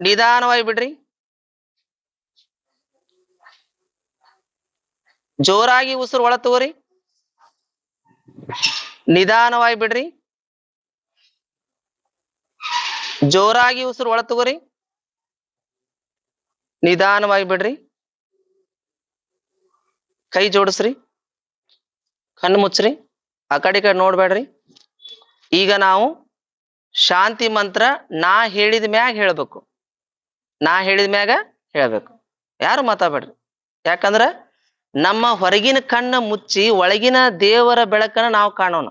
ನಿಧಾನವಾಗಿ ಬಿಡ್ರಿ. ಜೋರಾಗಿ ಉಸಿರು ಒಳ ತಗೋರಿ. ನಿಧಾನವಾಗಿ ಬಿಡ್ರಿ. ಜೋರಾಗಿ ಉಸಿರು ಒಳ ತಗೋರಿ. ನಿಧಾನವಾಗಿ ಬಿಡ್ರಿ. ಕೈ ಜೋಡಿಸ್ರಿ. ಕಣ್ಣು ಮುಚ್ಚ್ರಿ. ಆ ಕಡೆ ಕಡೆ ನೋಡ್ಬೇಡ್ರಿ. ಈಗ ನಾವು ಶಾಂತಿ ಮಂತ್ರ ನಾ ಹೇಳಿದ ಮ್ಯಾಗ ಹೇಳ್ಬೇಕು. ನಾ ಹೇಳಿದ ಮ್ಯಾಗ ಹೇಳ್ಬೇಕು. ಯಾರು ಮಾತಾಡ್ಬೇಡ್ರಿ? ಯಾಕಂದ್ರ ನಮ್ಮ ಹೊರಗಿನ ಕಣ್ಣ ಮುಚ್ಚಿ ಒಳಗಿನ ದೇವರ ಬೆಳಕನ್ನ ನಾವು ಕಾಣೋಣ.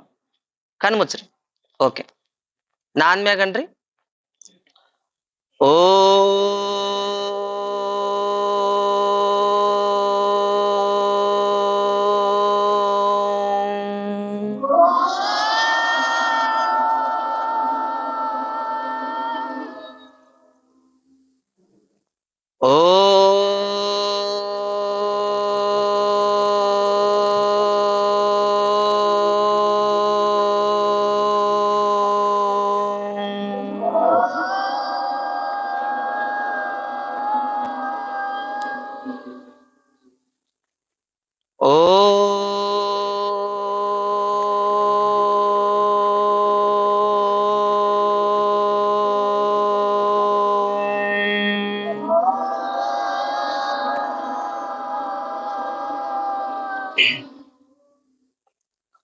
ಕಣ್ ಮುಚ್ಚ್ರಿ. ಓಕೆ ನಾನ್ ಮ್ಯಾಗನ್ರಿ? ಓ 哦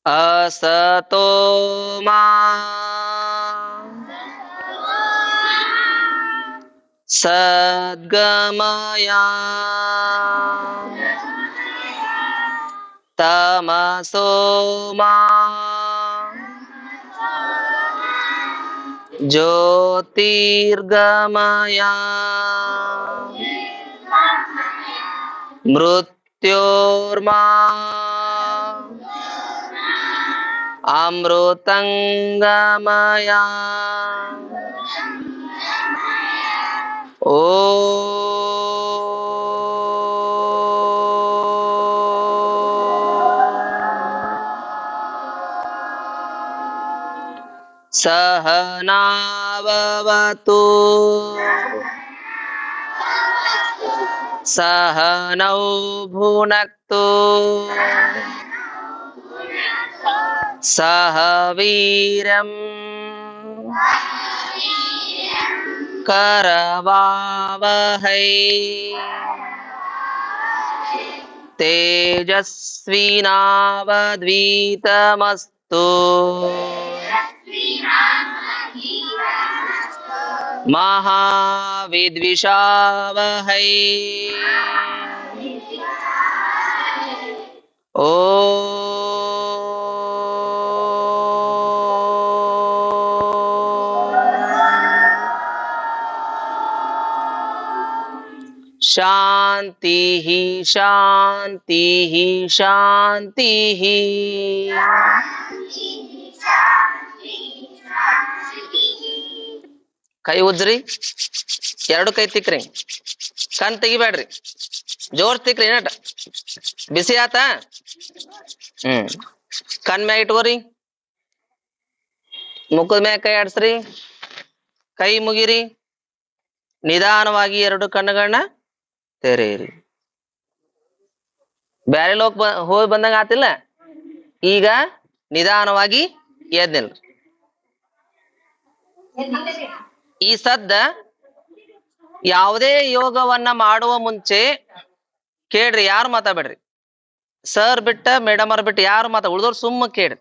Astoma Sadgamaya. Tamasoma Jyotirgamaya. Mrut मृत्योर्मा अमृतङ्गमया। ओ। सहनावतु सहनौ भुनक्तु सह वीरम् करवावहै तेजस्विनावद्वीतमस्तु महाविद्विषावहै। ओ। शांति ही शांति ही शांति ही ಕೈ ಉದ್ರಿ ಎರಡು ಕೈ ತಿಕ್ರಿ. ಕಣ್ ತೆಗಿಬೇಡ್ರಿ. ಜೋರ್ ತಿಕ್ರಿ ಏನಟ? ಬಿಸಿ ಆತ? ಹ್ಮ್. ಕಣ್ ಮ್ಯಾಗ ಇಟ್ಕೋರಿ. ಮುಖದ ಮ್ಯಾಗ ಕೈ ಆಡ್ಸ್ರಿ. ಕೈ ಮುಗಿರಿ. ನಿಧಾನವಾಗಿ ಎರಡು ಕಣ್ಣುಗಳನ್ನ ತೆರೆಯಿರಿ. ಬ್ಯಾರೆ ಲೋಕ್ ಹೋಗಿ ಬಂದಂಗ ಆತಿಲ್ಲ? ಈಗ ನಿಧಾನವಾಗಿ ಎದ್ ಈ ಸದ್ದ ಯಾವುದೇ ಯೋಗವನ್ನ ಮಾಡುವ ಮುಂಚೆ ಕೇಳ್ರಿ ಯಾರು ಮಾತಾಡ್ಬೇಡ್ರಿ ಸರ್ ಬಿಟ್ಟ ಮೇಡಮ್ ಅವ್ರ ಬಿಟ್ಟು ಯಾರು ಮಾತಾ ಉಳ್ದವ್ರು ಸುಮ್ಮ ಕೇಳ್ರಿ